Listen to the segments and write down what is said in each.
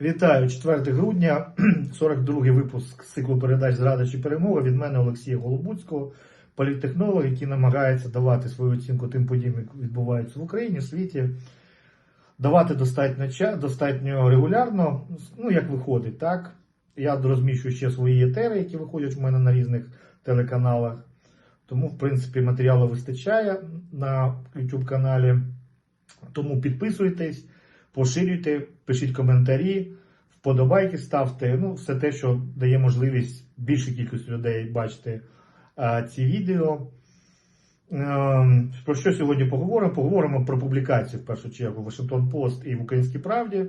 Вітаю 4 грудня, 42-й випуск циклу передач Зрада чи перемога від мене Олексія Голобуцького, політтехнолог, який намагається давати свою оцінку тим подіям, які відбуваються в Україні, в світі, давати достатньо достатньо регулярно, ну як виходить, так. Я розміщую ще свої етери, які виходять в мене на різних телеканалах. Тому, в принципі, матеріалу вистачає на YouTube каналі. Тому підписуйтесь, поширюйте, пишіть коментарі, вподобайки ставте. Ну, все те, що дає можливість більшій кількості людей бачити а, ці відео. Ем, Про що сьогодні поговоримо? Поговоримо про публікації в першу чергу в Washington Post і в Українській Правді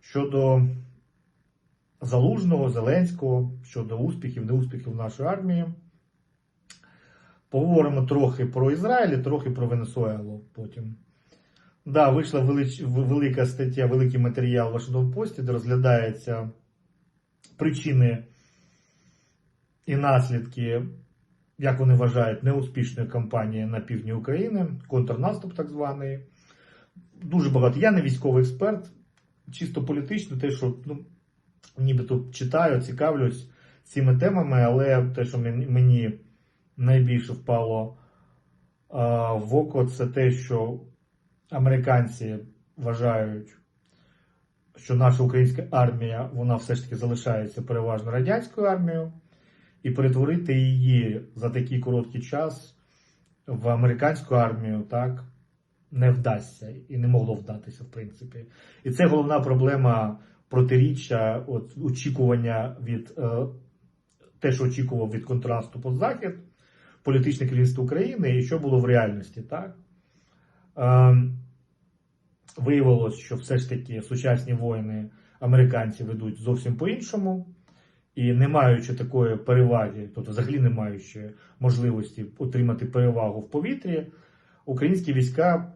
щодо Залужного, Зеленського, щодо успіхів, неуспіхів нашої армії. Поговоримо трохи про Ізраїль, трохи про Венесуелу потім. Да, вийшла велич... велика стаття, великий матеріал в Washington Post, де розглядаються причини і наслідки, як вони вважають, неуспішної кампанії на півдні України, контрнаступ так званий. Дуже багато. Я не військовий експерт, чисто політично, те, що ну, нібито читаю, цікавлюсь цими темами, але те, що мені, найбільше впало в око, це те, що американці вважають, що наша українська армія вона все ж таки залишається переважно радянською армією, і перетворити її за такий короткий час в американську армію так не вдасться і не могло вдатися, в принципі. І це головна проблема протиріччя, от, очікування від е, те, що очікував від контрасту по захід, політичне керівництво України, і що було в реальності, так? Ем, Виявилось, що все ж таки сучасні воїни американці ведуть зовсім по-іншому, і не маючи такої переваги, тобто взагалі не маючи можливості отримати перевагу в повітрі, українські війська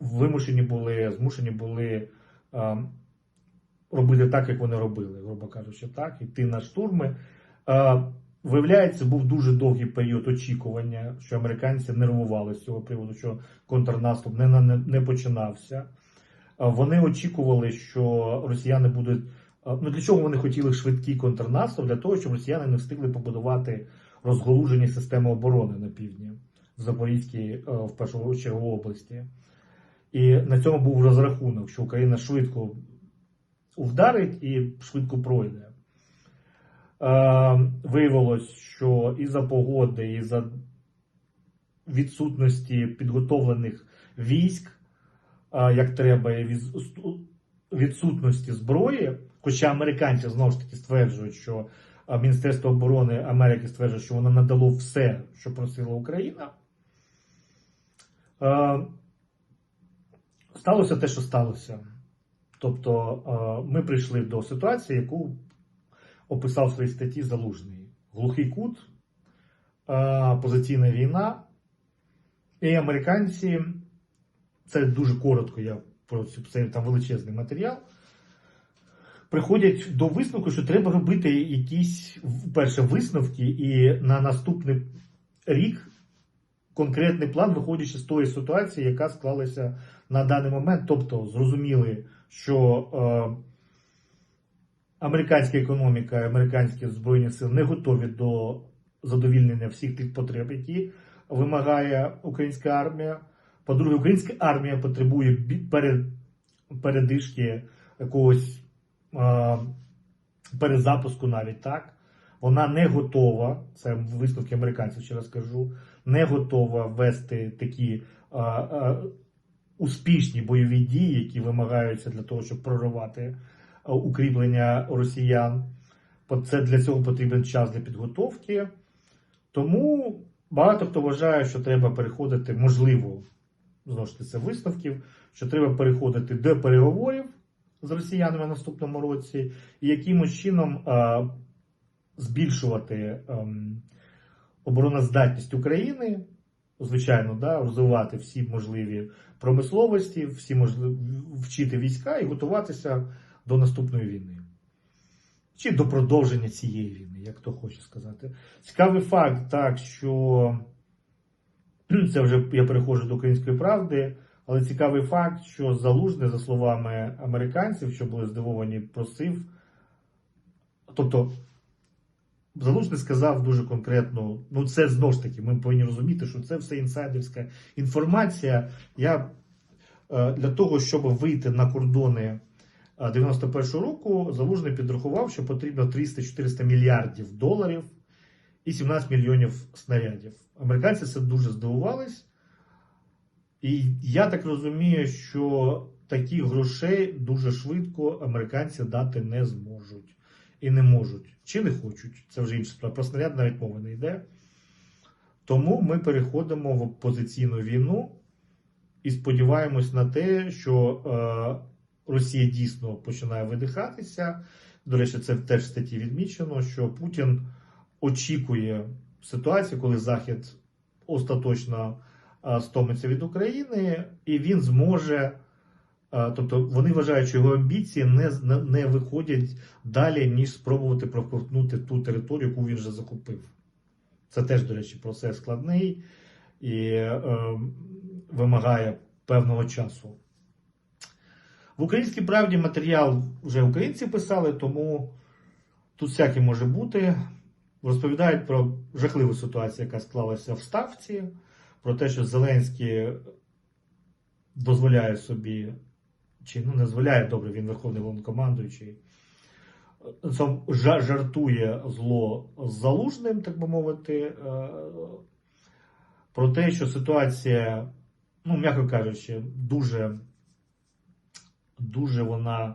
вимушені були, змушені були ем, робити так, як вони робили, грубо кажучи, так, йти на штурми. Е, Виявляється, був дуже довгий період очікування, що американці нервували з цього приводу, що контрнаступ не, не, не починався. Вони очікували, що росіяни будуть. Ну для чого вони хотіли швидкий контрнаступ? Для того, щоб росіяни не встигли побудувати розголужені системи оборони на півдні в Запорізькій, е, в першу чергу області. І на цьому був розрахунок, що Україна швидко вдарить і швидко пройде. Е, Виявилось, що із-за погоди, із-за відсутності підготовлених військ, як треба, від відсутності зброї. Хоча американці знову ж таки стверджують, що Міністерство оборони Америки стверджує, що воно надало все, що просила Україна. Сталося те, що сталося. Тобто ми прийшли до ситуації, яку описав в своїй статті Залужний. Глухий кут, позиційна війна, і американці це дуже коротко, я про це там величезний матеріал. Приходять до висновку, що треба робити якісь перше висновки, і на наступний рік конкретний план, виходячи з тої ситуації, яка склалася на даний момент. Тобто, зрозуміли, що е, американська економіка, американські збройні сили не готові до задовільнення всіх тих потреб, які вимагає українська армія. По-друге, українська армія потребує передишки якогось е, перезапуску навіть так. Вона не готова, це висновки американців, ще раз кажу, не готова вести такі е, е, успішні бойові дії, які вимагаються для того, щоб проривати укріплення росіян. Це для цього потрібен час для підготовки. Тому багато хто вважає, що треба переходити, можливо, знову ж таки, висновків, що треба переходити до переговорів з росіянами в наступному році, і якимось чином е, збільшувати ем, обороноздатність України, звичайно, да, розвивати всі можливі промисловості, всі можливі вчити війська і готуватися до наступної війни. Чи до продовження цієї війни, як хто хоче сказати. Цікавий факт, так, що це вже я переходжу до української правди. Але цікавий факт, що Залужний, за словами американців, що були здивовані, просив. Тобто, Залужний сказав дуже конкретно: ну, це знову ж таки, ми повинні розуміти, що це все інсайдерська інформація. Я е, для того, щоб вийти на кордони е, 91-го року, Залужний підрахував, що потрібно 300-400 мільярдів доларів і 17 мільйонів снарядів. Американці це дуже здивувались. І я так розумію, що таких грошей дуже швидко американці дати не зможуть і не можуть, чи не хочуть. Це вже інша справа. Про снаряд навіть мови не йде. Тому ми переходимо в опозиційну війну і сподіваємось на те, що е, Росія дійсно починає видихатися. До речі, це теж в статті відмічено, що Путін очікує ситуацію, коли Захід остаточно е, стомиться від України, і він зможе. е, Тобто вони вважають, що його амбіції не, не, виходять далі, ніж спробувати проковтнути ту територію, яку він вже захопив. Це теж, до речі, процес складний і е, вимагає певного часу. В українській правді матеріал вже українці писали, тому тут всяке може бути. Розповідають про жахливу ситуацію, яка склалася в Ставці, про те, що Зеленський дозволяє собі, чи ну не дозволяє добре, він верховний головнокомандуючий, жартує зло з залужним, так би мовити, е, про те, що ситуація, ну, м'яко кажучи, дуже, дуже вона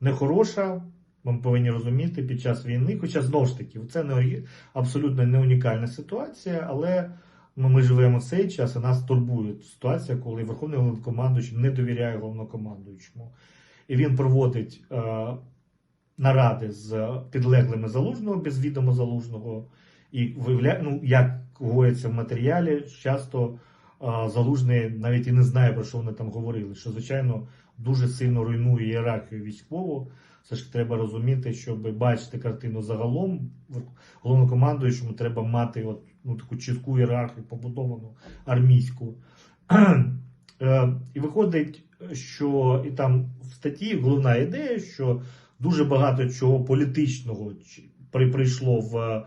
нехороша. Ми повинні розуміти під час війни, хоча знову ж таки, це не абсолютно не унікальна ситуація, але ми, ми живемо в цей час, і нас турбує ситуація, коли Верховний головнокомандуючий не довіряє головнокомандуючому. І він проводить е, наради з підлеглими залужного без відома залужного. І виявляє, ну, як говориться в матеріалі, часто е, залужний навіть і не знає, про що вони там говорили. Що, звичайно, дуже сильно руйнує ієрархію військову. Все ж треба розуміти, щоб бачити картину загалом, головнокомандуючому треба мати от, ну, таку чітку ієрархію, побудовану армійську. Е, І виходить, що і там в статті головна ідея, що дуже багато чого політичного прийшло в, е,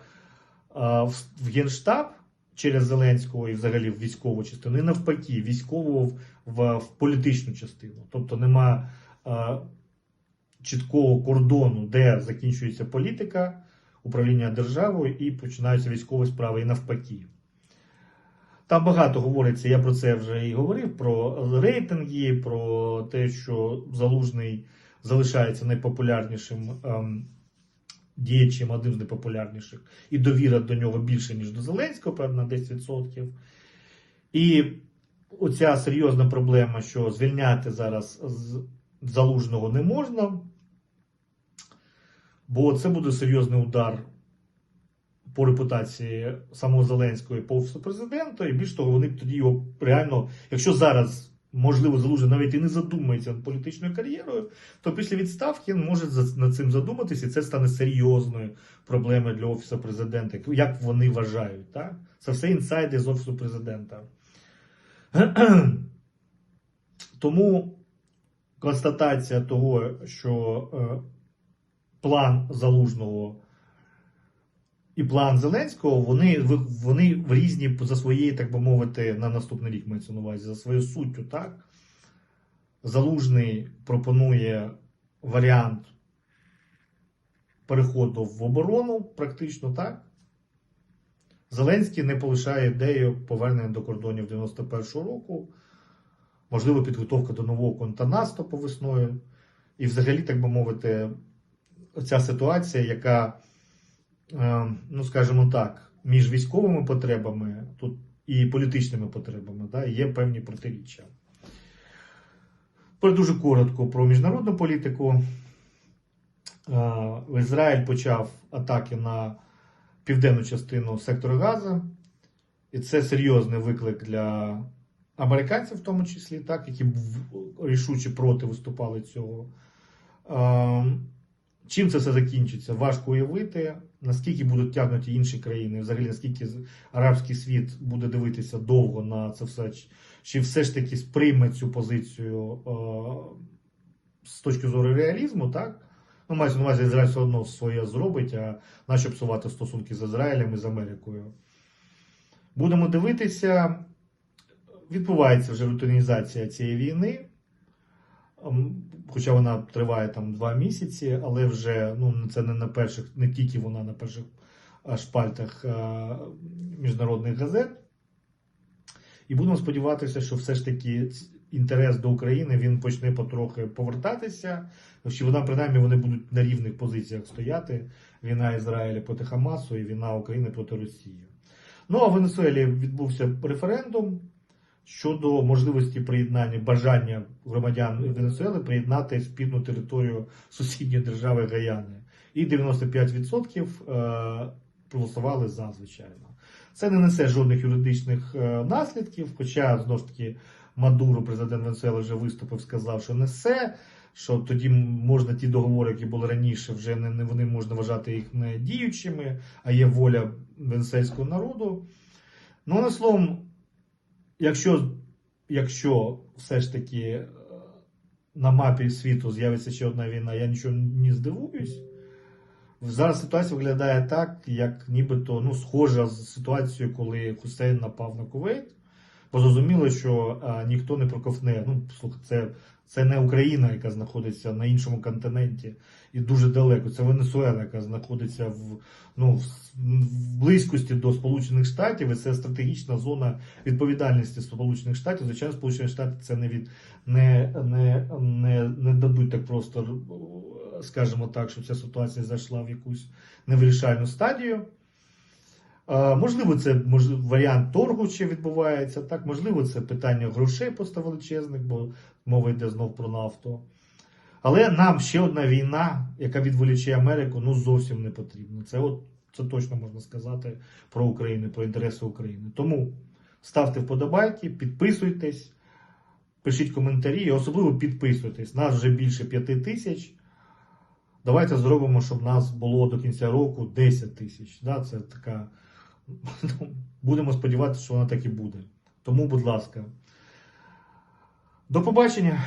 в, в Генштаб через Зеленського і взагалі в військову частину, і навпаки, військову в, в, в політичну частину. Тобто нема е, чіткого кордону, де закінчується політика, управління державою і починаються військові справи, і навпаки. Там багато говориться, я про це вже і говорив: про рейтинги, про те, що залужний залишається найпопулярнішим ем, діячем, одним з найпопулярніших, і довіра до нього більше, ніж до Зеленського, певно, на 10%. І оця серйозна проблема, що звільняти зараз з залужного не можна, бо це буде серйозний удар по репутації самого Зеленського і по президента. І більш того, вони б тоді його реально, якщо зараз. Можливо, Залужний навіть і не задумається над політичною кар'єрою, то після відставки він може над цим задуматися, і це стане серйозною проблемою для Офісу президента, як вони вважають. Так? Це все інсайди з Офісу президента. Тому констатація того, що е, план Залужного і план Зеленського, вони, вони в різні за своєю, так би мовити, на наступний рік мається на увазі, за своєю суттю, так? Залужний пропонує варіант переходу в оборону, практично так. Зеленський не полишає ідею повернення до кордонів 91-го року, можливо, підготовка до нового контрнаступу весною. І взагалі, так би мовити, ця ситуація, яка, е, ну скажімо так, між військовими потребами тут і політичними потребами, да, є певні протиріччя. Тепер дуже коротко про міжнародну політику. Е, Ізраїль почав атаки на південну частину сектору Газа, і це серйозний виклик для американців, в тому числі, так, які рішуче проти виступали цього. Чим це все закінчиться? Важко уявити, наскільки будуть тягнуті інші країни, взагалі наскільки арабський світ буде дивитися довго на це все, чи все ж таки сприйме цю позицію е, з точки зору реалізму, так? Ну, мається на увазі, Ізраїль все одно своє зробить, а нащо псувати стосунки з Ізраїлем і з Америкою. Будемо дивитися, відбувається вже рутинізація цієї війни. Хоча вона триває там два місяці, але вже ну, це не на перших, не тільки вона на перших шпальтах міжнародних газет. І будемо сподіватися, що все ж таки інтерес до України він почне потрохи повертатися. Що вона, принаймні, вони будуть на рівних позиціях стояти. Війна Ізраїля проти Хамасу і війна України проти Росії. Ну а в Венесуелі відбувся референдум щодо можливості приєднання бажання громадян Венесуели приєднати спільну територію сусідньої держави Гаяни. І 95% е, проголосували за, звичайно. Це не несе жодних юридичних е, наслідків, хоча знову ж таки Мадуро, президент Венесуели, вже виступив, сказав, що несе. Що тоді можна ті договори, які були раніше, вже не, не вони можна вважати їх не діючими, а є воля венесуельського народу. Ну, одним словом, якщо, якщо все ж таки е, на мапі світу з'явиться ще одна війна, я нічого не здивуюсь. Зараз ситуація виглядає так, як нібито ну, схожа з ситуацією, коли Хусейн напав на Кувейт. Бо зрозуміло, що а, ніхто не проковтне. Ну, слухай, це, це не Україна, яка знаходиться на іншому континенті і дуже далеко. Це Венесуела, яка знаходиться в, ну, в, в близькості до Сполучених Штатів, і це стратегічна зона відповідальності Сполучених Штатів. Звичайно, Сполучені Штати це не від не, не, не, не дадуть так просто, скажімо так, що ця ситуація зайшла в якусь невирішальну стадію. Можливо, це варіант торгу ще відбувається. Так, можливо, це питання грошей просто величезних, бо мова йде знов про нафту. Але нам ще одна війна, яка відволіче Америку, ну зовсім не потрібна. Це от це точно можна сказати про Україну, про інтереси України. Тому ставте вподобайки, підписуйтесь, пишіть коментарі, і особливо підписуйтесь. Нас вже більше п'яти тисяч. Давайте зробимо, щоб нас було до кінця року 10 тисяч. Да, це така. Ну, Будемо сподіватися, що вона так і буде. Тому, будь ласка. До побачення.